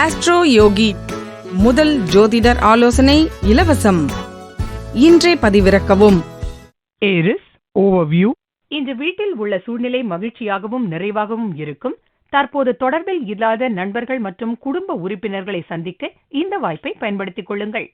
Astro யோகி முதல் ஜோதிடர் ஆலோசனை இலவசம். இன்றே பதிவிறக்கவும். ஏரிஸ் ஓவர்வியூ இன்று வீட்டில் உள்ள சூழ்நிலை மகிழ்ச்சியாகவும் நிறைவாகவும் இருக்கும். தற்போது தொடர்பில் இல்லாத நண்பர்கள் மற்றும் குடும்ப உறுப்பினர்களை சந்திக்க இந்த வாய்ப்பை பயன்படுத்திக் கொள்ளுங்கள்.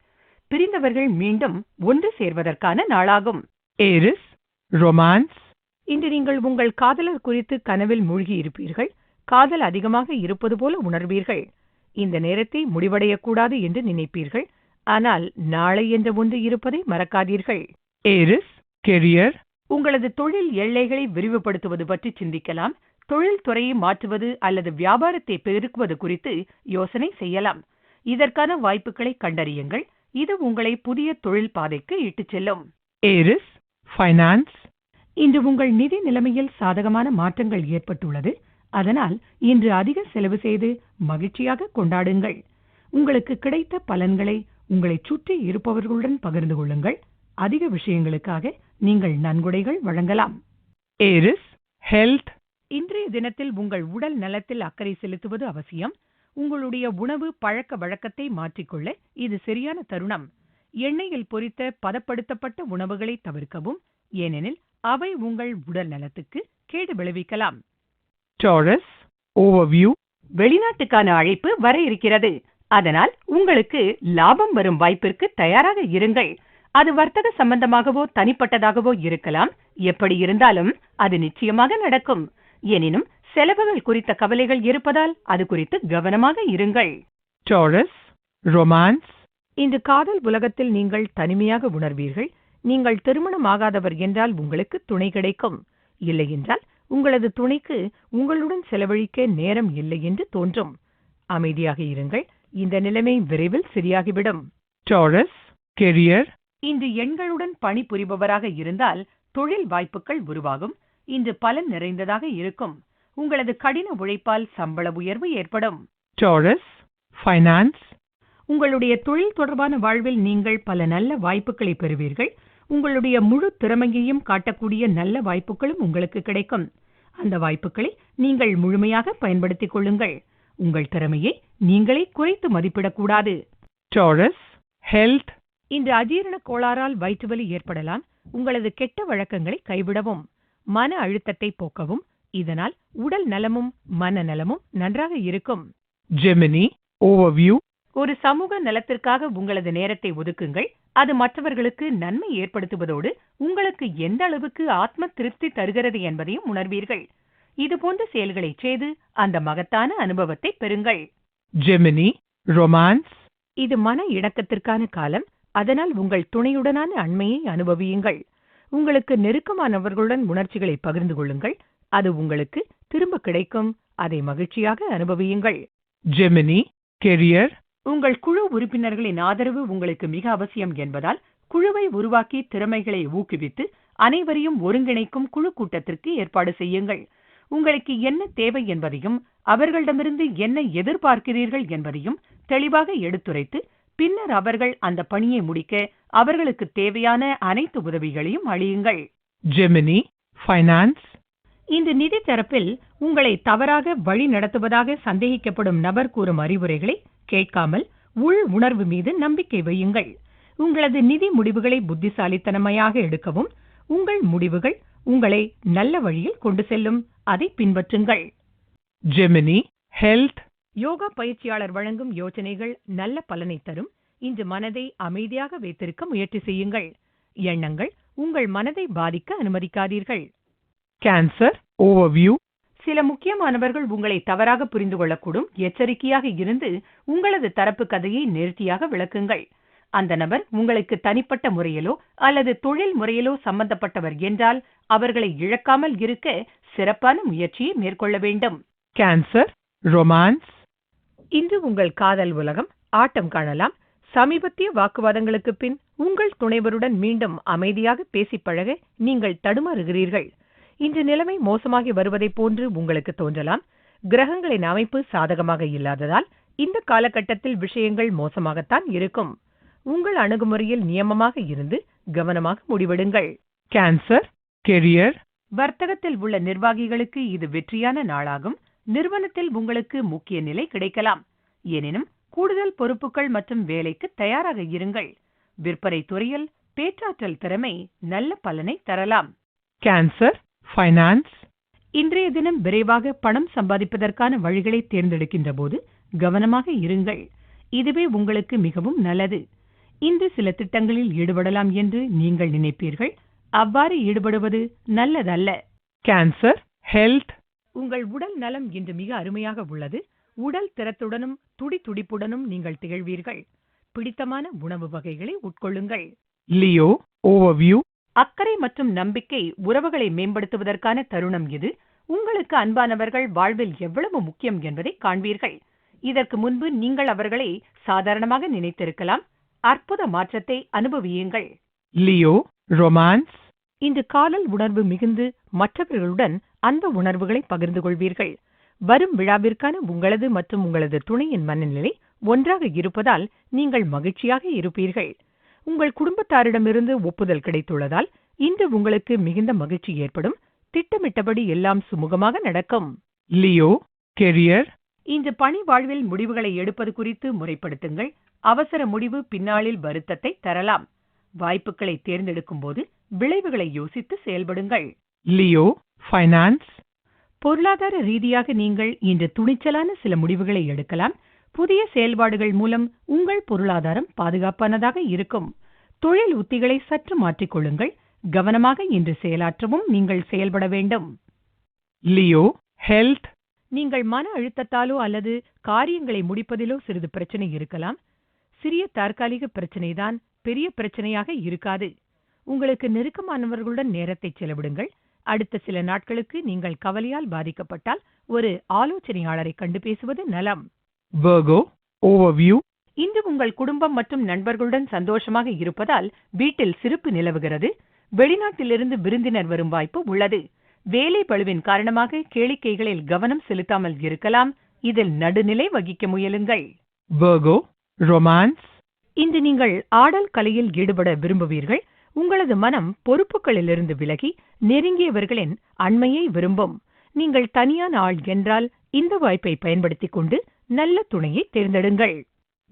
பிரிந்தவர்கள் மீண்டும் ஒன்று சேர்வதற்கான நாளாகும். ஏரிஸ் ரொமான்ஸ் இன்று நீங்கள் உங்கள் காதலர் குறித்து கனவில் மூழ்கி இருப்பீர்கள். காதல் அதிகமாக இருப்பது போல உணர்வீர்கள். இந்த நேரத்தை முடிவடையக்கூடாது என்று நினைப்பீர்கள். ஆனால் நாளை என்ற ஒன்று இருப்பதை மறக்காதீர்கள். ஏரிஸ் கெரியர் உங்களது தொழில் எல்லைகளை விரிவுபடுத்துவது பற்றி சிந்திக்கலாம். தொழில் துறையை மாற்றுவது அல்லது வியாபாரத்தை பெருக்குவது குறித்து யோசனை செய்யலாம். இதற்கான வாய்ப்புகளை கண்டறியுங்கள். இது உங்களை புதிய தொழில் பாதைக்கு இட்டுச் செல்லும். ஏரிஸ் ஃபைனான்ஸ் இன்று உங்கள் நிதி நிலைமையில் சாதகமான மாற்றங்கள் ஏற்பட்டுள்ளது. அதனால் இன்று அதிக செலவு செய்து மகிழ்ச்சியாக கொண்டாடுங்கள். உங்களுக்கு கிடைத்த பலன்களை உங்களைச் சுற்றி இருப்பவர்களுடன் பகிர்ந்து கொள்ளுங்கள். அதிக விஷயங்களுக்காக நீங்கள் நன்கொடைகள் வழங்கலாம். ஏரிஸ் ஹெல்த் இன்றைய தினத்தில் உங்கள் உடல் நலத்தில் அக்கறை செலுத்துவது அவசியம். உங்களுடைய உணவு பழக்க வழக்கத்தை மாற்றிக்கொள்ள இது சரியான தருணம். எண்ணெயில் பொரித்த பதப்படுத்தப்பட்ட உணவுகளை தவிர்க்கவும். ஏனெனில் அவை உங்கள் உடல் நலத்துக்கு கேடு விளைவிக்கலாம். டாரஸ் ஓவர்வியூ வெளிநாட்டுக்கான அழைப்பு வர இருக்கிறது. அதனால் உங்களுக்கு லாபம் வரும் வாய்ப்பிற்கு தயாராக இருங்கள். அது வர்த்தக சம்பந்தமாகவோ தனிப்பட்டதாகவோ இருக்கலாம். எப்படி இருந்தாலும் அது நிச்சயமாக நடக்கும். எனினும் செலவுகள் குறித்த கவலைகள் இருப்பதால் அது குறித்து கவனமாக இருங்கள். டாரஸ் ரொமான்ஸ் இன்று காதல் உலகத்தில் நீங்கள் தனிமையாக உணர்வீர்கள். நீங்கள் திருமணமாகாதவர் என்றால் உங்களுக்கு துணை கிடைக்கும். இல்லையென்றால் உங்களது துணைக்கு உங்களுடன் செலவழிக்க நேரம் இல்லை என்று தோன்றும். அமைதியாக இருங்கள். இந்த நிலைமை விரைவில் சரியாகிவிடும். டாரஸ் கெரியர் இன்று எண்களுடன் பணிபுரிபவராக இருந்தால் தொழில் வாய்ப்புகள் உருவாகும். இன்று பலன் நிறைந்ததாக இருக்கும். உங்களது கடின உழைப்பால் சம்பள உயர்வு ஏற்படும். டாரஸ் ஃபைனான்ஸ் உங்களுடைய தொழில் தொடர்பான வாழ்வில் நீங்கள் பல நல்ல வாய்ப்புகளை பெறுவீர்கள். உங்களுடைய முழு திறமையையும் காட்டக்கூடிய நல்ல வாய்ப்புகளும் உங்களுக்கு கிடைக்கும். அந்த வாய்ப்புகளை நீங்கள் முழுமையாக பயன்படுத்திக் கொள்ளுங்கள். உங்கள் திறமையை நீங்களே குறைத்து மதிப்பிடக்கூடாது. டாரஸ் ஹெல்த் இன்று அஜீரண கோளாறால் வயிற்றுவலி ஏற்படலாம். உங்களது கெட்ட வழக்கங்களை கைவிடவும். மன அழுத்தத்தை போக்கவும். இதனால் உடல் நலமும் மனநலமும் நன்றாக இருக்கும். ஜெமினி ஓவர்வியூ ஒரு சமூக நலத்திற்காக உங்களது நேரத்தை ஒதுக்குங்கள். அது மற்றவர்களுக்கு நன்மை ஏற்படுத்துவதோடு உங்களுக்கு எந்த அளவுக்கு ஆத்ம திருப்தி தருகிறது என்பதையும் உணர்வீர்கள். இதுபோன்ற செயல்களை செய்து அந்த மகத்தான அனுபவத்தை பெறுங்கள். ஜெமினி ரொமான்ஸ் இது மன இணக்கத்திற்கான காலம். அதனால் உங்கள் துணையுடனான அண்மையை அனுபவியுங்கள். உங்களுக்கு நெருக்கமானவர்களுடன் உணர்ச்சிகளை பகிர்ந்து கொள்ளுங்கள். அது உங்களுக்கு திரும்ப கிடைக்கும். அதை மகிழ்ச்சியாக அனுபவியுங்கள். ஜெமினி கெரியர் உங்கள் குழு உறுப்பினர்களின் ஆதரவு உங்களுக்கு மிக அவசியம் என்பதால் குழுவை உருவாக்கி திறமைகளை ஊக்குவித்து அனைவரையும் ஒருங்கிணைக்கும் குழு கூட்டத்திற்கு ஏற்பாடு செய்யுங்கள். உங்களுக்கு என்ன தேவை என்பதையும் அவர்களிடமிருந்து என்ன எதிர்பார்க்கிறீர்கள் என்பதையும் தெளிவாக எடுத்துரைத்து பின்னர் அவர்கள் அந்த பணியை முடிக்க அவர்களுக்கு தேவையான அனைத்து உதவிகளையும் அளியுங்கள். ஜெமினி ஃபைனான்ஸ் இந்த நிதி தரப்பில் உங்களை தவறாக வழி நடத்துவதாக சந்தேகிக்கப்படும் நபர் கூறும் அறிவுரைகளை கேட்காமல் உள் உணர்வு மீது நம்பிக்கை வையுங்கள். உங்களது நிதி முடிவுகளை புத்திசாலித்தனமையாக எடுக்கவும் உங்கள் முடிவுகள் உங்களை நல்ல வழியில் கொண்டு செல்லும். அதை பின்பற்றுங்கள். ஜெமினி ஹெல்த் யோகா பயிற்சியாளர் வழங்கும் யோசனைகள் நல்ல பலனை தரும். இன்று மனதை அமைதியாக வைத்திருக்க முயற்சி செய்யுங்கள். எண்ணங்கள் உங்கள் மனதை பாதிக்க அனுமதிக்காதீர்கள். கேன்சர் ஓவர்வியூ சில முக்கியமானவர்கள் உங்களை தவறாக புரிந்து கொள்ளக்கூடும். எச்சரிக்கையாக இருந்து உங்களது தரப்பு கதையை நேர்த்தியாக விளக்குங்கள். அந்த நபர் உங்களுக்கு தனிப்பட்ட முறையிலோ அல்லது தொழில் முறையிலோ சம்பந்தப்பட்டவர் என்றால் அவர்களை இழக்காமல் இருக்க சிறப்பான முயற்சியை மேற்கொள்ள வேண்டும். கேன்சர் ரொமான்ஸ் இன்று உங்கள் காதல் உலகம் ஆட்டம் காணலாம். சமீபத்திய வாக்குவாதங்களுக்கு பின் உங்கள் துணைவருடன் மீண்டும் அமைதியாக பேசிப் பழக நீங்கள் தடுமாறுகிறீர்கள். இன்று நிலைமை மோசமாகி வருவதைப் போன்று உங்களுக்கு தோன்றலாம். கிரகங்களின் அமைப்பு சாதகமாக இல்லாததால் இந்த காலகட்டத்தில் விஷயங்கள் மோசமாகத்தான் இருக்கும். உங்கள் அணுகுமுறையில் நியமமாக இருந்து கவனமாக முடிவெடுங்கள். கேன்சர் கெரியர் வர்த்தகத்தில் உள்ள நிர்வாகிகளுக்கு இது வெற்றியான நாளாகும். நிறுவனத்தில் உங்களுக்கு முக்கிய நிலை கிடைக்கலாம். எனினும் கூடுதல் பொறுப்புகள் மற்றும் வேலைக்கு தயாராக இருங்கள். விற்பனை துறையில் பேச்சாற்றல் திறமை நல்ல பலனை தரலாம். Cancer, finance, இன்றைய தினம் விரைவாக பணம் சம்பாதிப்பதற்கான வழிகளை தேர்ந்தெடுக்கின்ற போது கவனமாக இருங்கள். இதுவே உங்களுக்கு மிகவும் நல்லது. இன்று சில திட்டங்களில் ஈடுபடலாம் என்று நீங்கள் நினைப்பீர்கள். அவ்வாறு ஈடுபடுவது நல்லதல்ல. Cancer, health, உங்கள் உடல் நலம் இன்று மிக அருமையாக உள்ளது. உடல் திறத்துடனும் துடி துடிப்புடனும் நீங்கள் திகழ்வீர்கள். பிடித்தமான உணவு வகைகளை உட்கொள்ளுங்கள். Leo, overview, அக்கறை மற்றும் நம்பிக்கை உறவுகளை மேம்படுத்துவதற்கான தருணம் இது. உங்களுக்கு அன்பானவர்கள் வாழ்வில் எவ்வளவு முக்கியம் என்பதை காண்பீர்கள். இதற்கு முன்பு நீங்கள் அவர்களை சாதாரணமாக நினைத்திருக்கலாம். அற்புத மாற்றத்தை அனுபவியுங்கள். Leo, romance, இன்று காதல் உணர்வு மிகுந்து மற்றவர்களுடன் அந்த உணர்வுகளை பகிர்ந்து கொள்வீர்கள். வரும் விழாவிற்கான உங்களது மற்றும் உங்களது துணையின் மனநிலை ஒன்றாக இருப்பதால் நீங்கள் மகிழ்ச்சியாக இருப்பீர்கள். உங்கள் குடும்பத்தாரிடமிருந்து ஒப்புதல் கிடைத்துள்ளதால் இன்று உங்களுக்கு மிகுந்த மகிழ்ச்சி ஏற்படும். திட்டமிட்டபடி எல்லாம் சுமூகமாக நடக்கும். Leo, career, இன்று பணி வாழ்வில் முடிவுகளை எடுப்பது குறித்து முறைப்படுத்துங்கள். அவசர முடிவு பின்னாளில் வருத்தத்தை தரலாம். வாய்ப்புகளை தேர்ந்தெடுக்கும் போது விளைவுகளை யோசித்து செயல்படுங்கள். Leo, finance, பொருளாதார ரீதியாக நீங்கள் இன்று துணிச்சலான சில முடிவுகளை எடுக்கலாம். புதிய செயல்பாடுகள் மூலம் உங்கள் பொருளாதாரம் பாதுகாப்பானதாக இருக்கும். தொழில் உத்திகளை சற்று மாற்றிக்கொள்ளுங்கள் கவனமாக இன்று செயலாற்றவும் நீங்கள் செயல்பட வேண்டும். Leo, health, நீங்கள் மன அழுத்தத்தாலோ அல்லது காரியங்களை முடிப்பதிலோ சிறிது பிரச்சனை இருக்கலாம். சிறிய தற்காலிக பிரச்சனைதான் பெரிய பிரச்சனையாக இருக்காது. உங்களுக்கு நெருக்கமானவர்களுடன் நேரத்தை செலவிடுங்கள். அடுத்த சில நாட்களுக்கு நீங்கள் கவலையால் பாதிக்கப்பட்டால் ஒரு ஆலோசனையாளரை கண்டு பேசுவது நலம். Virgo, overview, இன்று உங்கள் குடும்பம் மற்றும் நண்பர்களுடன் சந்தோஷமாக இருப்பதால் வீட்டில் சிறப்பு நிலவுகிறது. வெளிநாட்டிலிருந்து விருந்தினர் வரும் வாய்ப்பு உள்ளது. வேலை பளுவின் காரணமாக கேளிக்கைகளில் கவனம் செலுத்தாமல் இருக்கலாம். இதில் நடுநிலை வகிக்க முயலுங்கள். Virgo, romance, இன்று நீங்கள் ஆடல் கலையில் ஈடுபட விரும்புவீர்கள். உங்களது மனம் பொறுப்புகளிலிருந்து விலகி நெருங்கியவர்களின் அண்மையை விரும்பும். நீங்கள் தனியான ஆள் என்றால் இந்த வாய்ப்பை பயன்படுத்திக் கொண்டு நல்ல துணையை தேர்ந்தெடுங்கள்.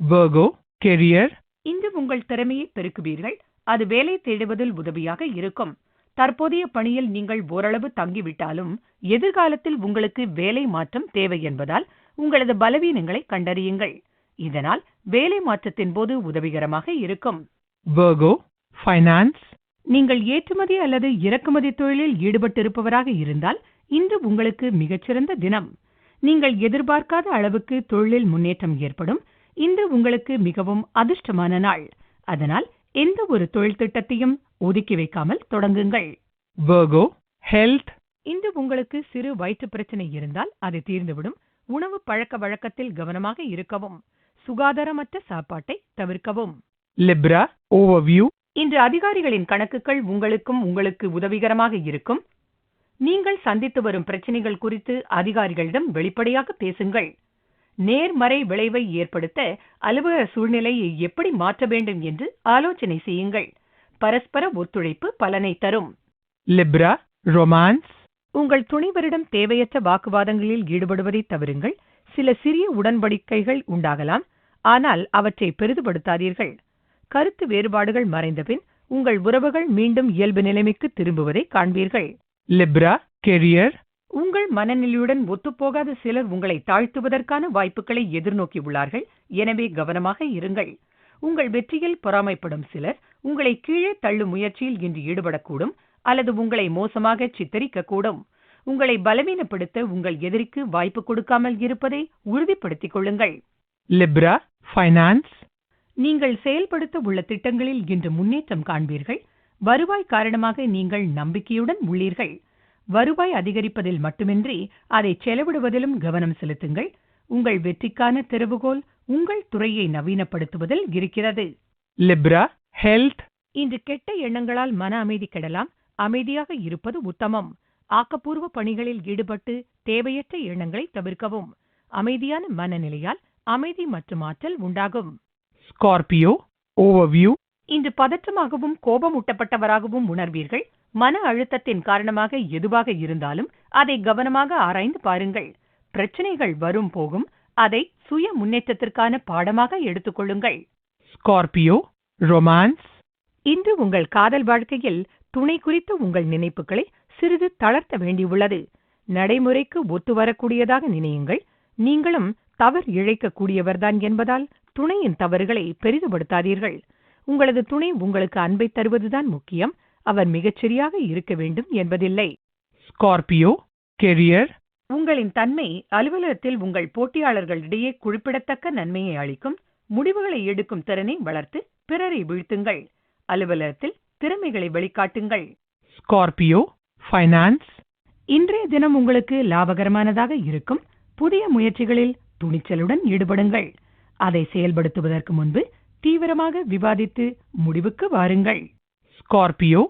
Virgo, career, இன்று உங்கள் திறமையை பெருக்குவீர்கள். அது வேலை தேடுவதில் உதவியாக இருக்கும். தற்போதைய பணியில் நீங்கள் ஓரளவு தங்கிவிட்டாலும் எதிர்காலத்தில் உங்களுக்கு வேலை மாற்றம் தேவை என்பதால் உங்களது பலவீனங்களை கண்டறியுங்கள். இதனால் வேலை மாற்றத்தின் போது உதவிகரமாக இருக்கும். Virgo, finance, நீங்கள் ஏற்றுமதி அல்லது இறக்குமதி தொழிலில் ஈடுபட்டிருப்பவராக இருந்தால் இன்று உங்களுக்கு மிகச்சிறந்த தினம். நீங்கள் எதிர்பார்க்காத அளவுக்கு தொழிலில் முன்னேற்றம் ஏற்படும். இன்று உங்களுக்கு மிகவும் அதிர்ஷ்டமான நாள். அதனால் எந்த ஒரு தொழில் திட்டத்தையும் ஒதுக்கி வைக்காமல் தொடங்குங்கள். Virgo, health, இன்று உங்களுக்கு சிறு வயிற்று பிரச்சனை இருந்தால் அது தீர்ந்துவிடும். உணவு பழக்க வழக்கத்தில் கவனமாக இருக்கவும். சுகாதாரமற்ற சாப்பாட்டை தவிர்க்கவும். Libra, overview, இன்று அதிகாரிகளின் கணக்குகள் உங்களுக்கும் உங்களுக்கு உதவிகரமாக இருக்கும். நீங்கள் சந்தித்து வரும் பிரச்சனைகள் குறித்து அதிகாரிகளிடம் வெளிப்படையாக பேசுங்கள். நேர்மறை விளைவை ஏற்படுத்த அலுவலக சூழ்நிலையை எப்படி மாற்ற வேண்டும் என்று ஆலோசனை செய்யுங்கள். பரஸ்பர ஒத்துழைப்பு பலனை தரும். Libra, romance, உங்கள் துணைவரிடம் தேவையற்ற வாக்குவாதங்களில் ஈடுபடுவதை தவிருங்கள் சில சிறிய உடன்படிக்கைகள் உண்டாகலாம். ஆனால் அவற்றை பெரிதுபடுத்தாதீர்கள். கருத்து வேறுபாடுகள் மறைந்தபின் உங்கள் உறவுகள் மீண்டும் இயல்பு நிலைமைக்கு திரும்புவதை காண்பீர்கள். Libra, career, உங்கள் மனநிலையுடன் ஒத்துப்போகாத சிலர் உங்களை தாழ்த்துவதற்கான வாய்ப்புகளை எதிர்நோக்கி உள்ளார்கள். எனவே கவனமாக இருங்கள். உங்கள் வெற்றியில் பொறாமைப்படும் சிலர் உங்களை கீழே தள்ளும் முயற்சியில் இன்று ஈடுபடக்கூடும் அல்லது உங்களை மோசமாக சித்தரிக்கக்கூடும். உங்களை பலவீனப்படுத்த உங்கள் எதிரிக்கு வாய்ப்பு கொடுக்காமல் இருப்பதை உறுதிப்படுத்திக் கொள்ளுங்கள். Libra, finance, நீங்கள் செயல்படுத்த உள்ள திட்டங்களில் இன்று முன்னேற்றம் காண்பீர்கள். வருவாய் காரணமாக நீங்கள் நம்பிக்கையுடன் உள்ளீர்கள். வருவாய் அதிகரிப்பதில் மட்டுமின்றி அதை செலவிடுவதிலும் கவனம் செலுத்துங்கள். உங்கள் வெற்றிக்கான திறவுகோல் உங்கள் துறையை நவீனப்படுத்துவதில் இருக்கிறது. Libra, health, இன்று கெட்ட எண்ணங்களால் மன அமைதி கெடலாம். அமைதியாக இருப்பது உத்தமம். ஆக்கப்பூர்வ பணிகளில் ஈடுபட்டு தேவையற்ற எண்ணங்களை தவிர்க்கவும். அமைதியான மனநிலையால் அமைதி மற்றும் ஆற்றல் உண்டாகும். Scorpio, overview, இன்று பதற்றமாகவும் கோபமூட்டப்பட்டவராகவும் உணர்வீர்கள். மன அழுத்தத்தின் காரணமாக எதுவாக இருந்தாலும் அதை கவனமாக ஆராய்ந்து பாருங்கள். பிரச்சனைகள் வரும் போகும் அதை சுய முன்னேற்றத்திற்கான பாடமாக எடுத்துக்கொள்ளுங்கள் Scorpio, romance, இன்று உங்கள் காதல் வாழ்க்கையில் துணை குறித்த உங்கள் நினைப்புகளை சிறிது தளர்த்த வேண்டியுள்ளது. நடைமுறைக்கு ஒத்து வரக்கூடியதாக நினையுங்கள். நீங்களும் தவறு இழைக்கக்கூடியவர்தான் என்பதால் துணையின் தவறுகளை பெரிதுபடுத்தாதீர்கள். உங்களது துணை உங்களுக்கு அன்பை தருவதுதான் முக்கியம். அவர் மிகச்சரியாக இருக்க வேண்டும் என்பதில்லை. Scorpio, career, உங்களின் தன்மை அலுவலகத்தில் உங்கள் போட்டியாளர்களிடையே குறிப்பிடத்தக்க நன்மையை அளிக்கும். முடிவுகளை எடுக்கும் திறனை வளர்த்து பிறரை வீழ்த்துங்கள். அலுவலகத்தில் திறமைகளை வெளிக்காட்டுங்கள். Scorpio, finance, இன்றைய தினம் உங்களுக்கு லாபகரமானதாக இருக்கும். புதிய முயற்சிகளில் துணிச்சலுடன் ஈடுபடுங்கள். அதை செயல்படுத்துவதற்கு முன்பு தீவிரமாக விவாதித்து முடிவுக்கு வாருங்கள். Scorpio,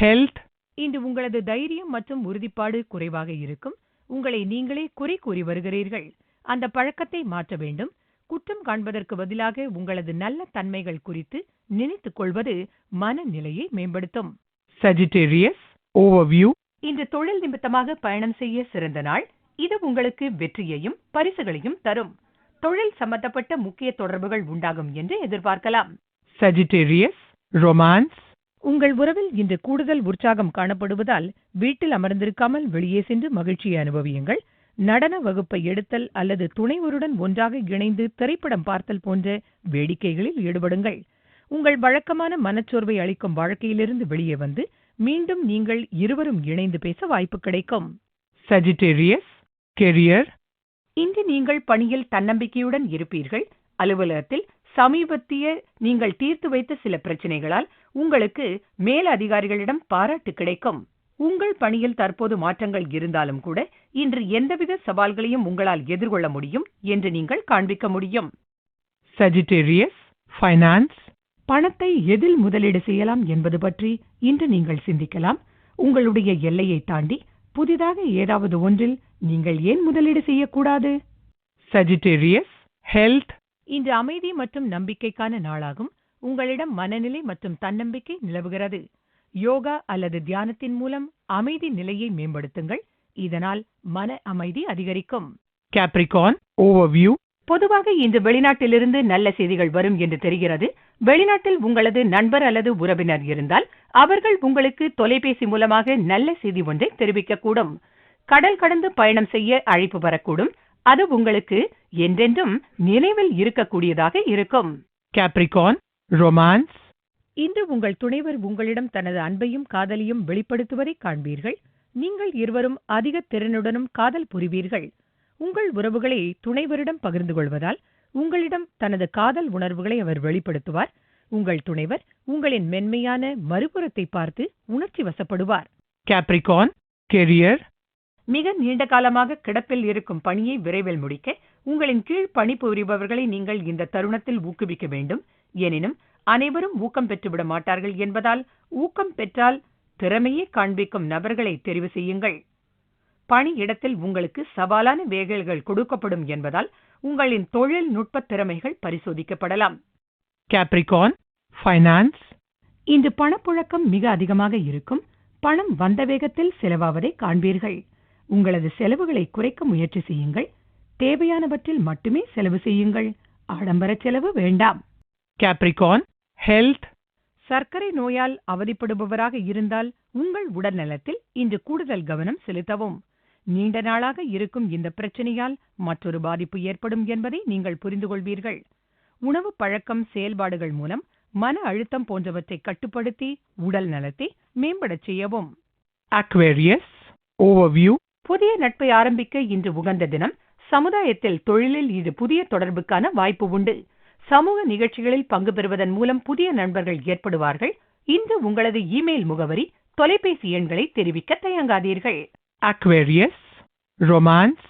health, இன்று உங்களது தைரியம் மற்றும் உறுதிப்பாடு குறைவாக இருக்கும். உங்களை நீங்களே குறை கூறி வருகிறீர்கள். அந்த பழக்கத்தை மாற்ற வேண்டும். குற்றம் காண்பதற்கு பதிலாக உங்களது நல்ல தன்மைகள் குறித்து நினைத்துக் கொள்வது மனநிலையை மேம்படுத்தும். Sagittarius, overview, இன்று தொழில் நிமித்தமாக பயணம் செய்ய சிறந்த நாள். இது உங்களுக்கு வெற்றியையும் பரிசுகளையும் தரும். தொழில் சம்பந்தப்பட்ட முக்கிய தொடர்புகள் உண்டாகும் என்று எதிர்பார்க்கலாம். Sagittarius, romance, உங்கள் உறவில் இன்று கூடுதல் உற்சாகம் காணப்படுவதால் வீட்டில் அமர்ந்திருக்காமல் வெளியே சென்று மகிழ்ச்சியை அனுபவியுங்கள். நடன வகுப்பை எடுத்தல் அல்லது துணைவருடன் ஒன்றாக இணைந்து திரைப்படம் பார்த்தல் போன்ற வேடிக்கைகளில் ஈடுபடுங்கள். உங்கள் வழக்கமான மனச்சோர்வை அளிக்கும் வாழ்க்கையிலிருந்து வெளியே வந்து மீண்டும் நீங்கள் இருவரும் இணைந்து பேச வாய்ப்பு கிடைக்கும். Sagittarius, career, இன்று நீங்கள் பணியில் தன்னம்பிக்கையுடன் இருப்பீர்கள். அலுவலகத்தில் சமீபத்திய நீங்கள் தீர்த்து வைத்த சில பிரச்சனைகளால் உங்களுக்கு மேல் அதிகாரிகளிடம் பாராட்டு கிடைக்கும். உங்கள் பணியில் தற்போது மாற்றங்கள் இருந்தாலும் கூட இன்று எந்தவித சவால்களையும் உங்களால் எதிர்கொள்ள முடியும் என்று நீங்கள் காண்பிக்க முடியும். சஜிடேரியஸ் ஃபைனான்ஸ் பணத்தை எதில் முதலீடு செய்யலாம் என்பது பற்றி இன்று நீங்கள் சிந்திக்கலாம். உங்களுடைய எல்லையை தாண்டி புதிதாக ஏதாவது ஒன்றில் நீங்கள் ஏன் முதலீடு செய்யக்கூடாது? Sagittarius, health, இன்று அமைதி மற்றும் நம்பிக்கைக்கான நாளாகும். உங்களிடம் மனநிலை மற்றும் தன்னம்பிக்கை நிலவுகிறது. யோகா அல்லது தியானத்தின் மூலம் அமைதி நிலையை மேம்படுத்துங்கள். இதனால் மன அமைதி அதிகரிக்கும். Capricorn, overview, பொதுவாக இன்று வெளிநாட்டிலிருந்து நல்ல செய்திகள் வரும் என்று தெரிகிறது. வெளிநாட்டில் உங்களது நண்பர் அல்லது உறவினர் இருந்தால் அவர்கள் உங்களுக்கு தொலைபேசி மூலமாக நல்ல செய்தி ஒன்றை தெரிவிக்கக்கூடும். கடல் கடந்து பயணம் செய்ய அழைப்பு வரக்கூடும். அது உங்களுக்கு என்றென்றும் நினைவில் இருக்கக்கூடியதாக இருக்கும். Capricorn, romance, இன்று உங்கள் துணைவர் உங்களிடம் தனது அன்பையும் காதலையும் வெளிப்படுத்துவதை காண்பீர்கள். நீங்கள் இருவரும் அதிக திறனுடனும் காதல் புரிவீர்கள். உங்கள் உறவுகளை துணைவரிடம் பகிர்ந்து கொள்வதால் உங்களிடம் தனது காதல் உணர்வுகளை அவர் வெளிப்படுத்துவார். உங்கள் துணைவர் உங்களின் மென்மையான மறுபுறத்தை பார்த்து உணர்ச்சி வசப்படுவார். Capricorn, career, மிக நீண்ட காலமாக கிடப்பில் இருக்கும் பணியை விரைவில் முடிக்க உங்களின் கீழ் பணிபுரிபவர்களை நீங்கள் இந்த தருணத்தில் ஊக்குவிக்க வேண்டும். எனினும் அனைவரும் ஊக்கம் பெற்றுவிட மாட்டார்கள் என்பதால் ஊக்கம் பெற்றால் திறமையை காண்பிக்கும் நபர்களை தெரிவு செய்யுங்கள். பணியிடத்தில் உங்களுக்கு சவாலான வேலைகள் கொடுக்கப்படும் என்பதால் உங்களின் தொழில்நுட்ப திறமைகள் பரிசோதிக்கப்படலாம். Capricorn, finance, இன்று பணப்புழக்கம் மிக அதிகமாக இருக்கும். பணம் வந்த வேகத்தில் செலவாவதை காண்பீர்கள். உங்களது செலவுகளை குறைக்க முயற்சி செய்யுங்கள். தேவையானவற்றில் மட்டுமே செலவு செய்யுங்கள். ஆடம்பர செலவு வேண்டாம். Capricorn, health, சர்க்கரை நோயால் அவதிப்படுபவராக இருந்தால் உங்கள் உடல்நலத்தில் இன்று கூடுதல் கவனம் செலுத்தவும். நீண்ட நாளாக இருக்கும் இந்த பிரச்சனையால் மற்றொரு பாதிப்பு ஏற்படும் என்பதை நீங்கள் புரிந்து கொள்வீர்கள் உணவு பழக்கம் செயல்பாடுகள் மூலம் மன அழுத்தம் போன்றவற்றை கட்டுப்படுத்தி உடல் நலத்தை மேம்படச் செய்யவும். Aquarius, overview, புதிய நட்பை ஆரம்பிக்க இன்று உகந்த தினம் சமுதாயத்தில் தொழிலில் இது புதிய தொடர்புக்கான வாய்ப்பு உண்டு. சமூக நிகழ்ச்சிகளில் பங்கு பெறுவதன் மூலம் புதிய நண்பர்கள் ஏற்படுவார்கள். இன்று உங்களது இமெயில் முகவரி தொலைபேசி எண்களை தெரிவிக்க தயங்காதீர்கள். Aquarius, romance,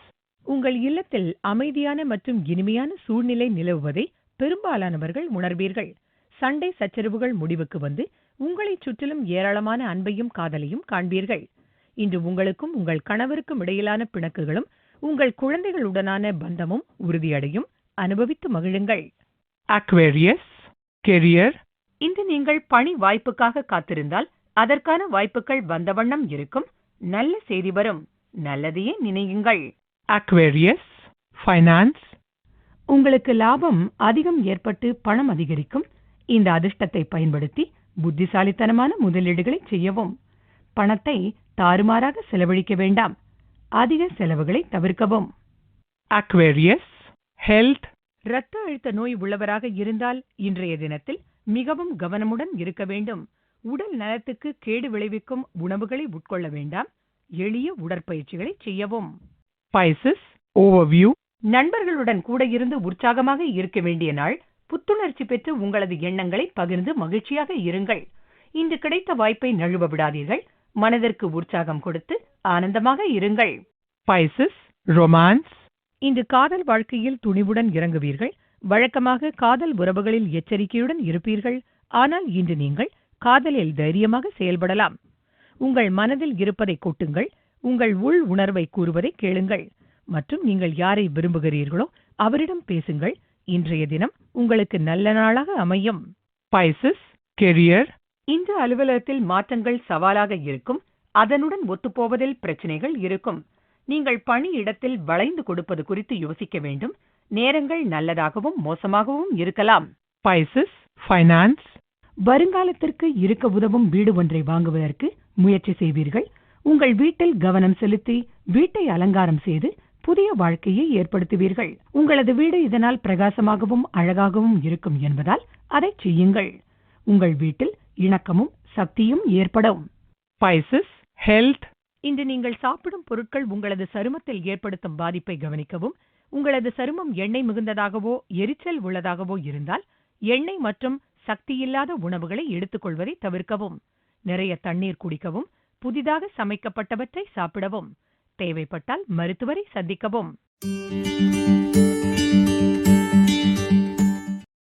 உங்கள் இல்லத்தில் அமைதியான மற்றும் இனிமையான சூழ்நிலை நிலவுவதை பெரும்பாலானவர்கள் உணர்வீர்கள். சண்டை சச்சரவுகள் முடிவுக்கு வந்து உங்களைச் சுற்றிலும் ஏராளமான அன்பையும் காதலையும் காண்பீர்கள். இன்று உங்களுக்கும் உங்கள் கணவருக்கும் இடையிலான பிணக்குகளும் உங்கள் குழந்தைகளுடனான பந்தமும் உறுதியடையும். அனுபவித்து மகிழுங்கள். Aquarius, career, இன்று நீங்கள் பணி வாய்ப்புக்காக காத்திருந்தால் அதற்கான வாய்ப்புகள் வந்த வண்ணம் இருக்கும். நல்ல செய்தி வரும். நல்லதையே நினையுங்கள். Aquarius, finance, உங்களுக்கு லாபம் அதிகம் ஏற்பட்டு பணம் அதிகரிக்கும். இந்த அதிர்ஷ்டத்தை பயன்படுத்தி புத்திசாலித்தனமான முதலீடுகளை செய்யவும். பணத்தை தாறுமாறாக செலவழிக்க வேண்டாம். அதிக செலவுகளை தவிர்க்கவும். Aquarius, health, இரத்த அழுத்த நோய் உள்ளவராக இருந்தால் இன்றைய தினத்தில் மிகவும் கவனமுடன் இருக்க வேண்டும். உடல் நலத்துக்கு கேடு விளைவிக்கும் உணவுகளை உட்கொள்ள வேண்டாம். எளிய உடற்பயிற்சிகளை செய்யவும். Pisces, overview, நண்பர்களுடன் கூட இருந்து உற்சாகமாக இருக்க வேண்டிய நாள். புத்துணர்ச்சி பெற்று உங்களது எண்ணங்களை பகிர்ந்து மகிழ்ச்சியாக இருங்கள். இன்று கிடைத்த வாய்ப்பை நழுவ விடாதீர்கள். மனதிற்கு உற்சாகம் கொடுத்து ஆனந்தமாக இருங்கள். Pisces, romance, இன்று காதல் வாழ்க்கையில் துணிவுடன் இறங்குவீர்கள். வழக்கமாக காதல் உறவுகளில் எச்சரிக்கையுடன் இருப்பீர்கள். ஆனால் இன்று நீங்கள் காதலில் தைரியமாக செயல்படலாம். உங்கள் மனதில் இருப்பதை கொட்டுங்கள். உங்கள் உள் உணர்வை கூறுவதை கேளுங்கள். மற்றும் நீங்கள் யாரை விரும்புகிறீர்களோ அவரிடம் பேசுங்கள். இன்றைய தினம் உங்களுக்கு நல்ல நாளாக அமையும். Pisces, career, இந்த அலுவலகத்தில் மாற்றங்கள் சவாலாக இருக்கும். அதனுடன் ஒத்துப்போவதில் பிரச்சனைகள் இருக்கும். நீங்கள் பணியிடத்தில் வளைந்து கொடுப்பது குறித்து யோசிக்க வேண்டும். நேரங்கள் நல்லதாகவும் மோசமாகவும் இருக்கலாம். Pisces, finance, வருங்காலத்திற்கு இருக்க உதவும் வீடு ஒன்றை வாங்குவதற்கு முயற்சி செய்வீர்கள். உங்கள் வீட்டில் கவனம் செலுத்தி வீட்டை அலங்காரம் செய்து புதிய வாழ்க்கையை ஏற்படுத்துவீர்கள். உங்களது வீடு இதனால் பிரகாசமாகவும் அழகாகவும் இருக்கும் என்பதால் அதை செய்யுங்கள். உங்கள் வீட்டில் இணக்கமும் சக்தியும் ஏற்படும். Pisces, health, இன்று நீங்கள் சாப்பிடும் பொருட்கள் உங்களது சருமத்தில் ஏற்படுத்தும் பாதிப்பை கவனிக்கவும் உங்களது சருமம் எண்ணெய் மிகுந்ததாகவோ எரிச்சல் உள்ளதாகவோ இருந்தால் எண்ணெய் மற்றும் சக்தியில்லாத உணவுகளை எடுத்துக்கொள்வதை தவிர்க்கவும். நிறைய தண்ணீர் குடிக்கவும் புதிதாக சமைக்கப்பட்டவற்றை சாப்பிடவும். தேவைப்பட்டால் மருத்துவரை சந்திக்கவும்.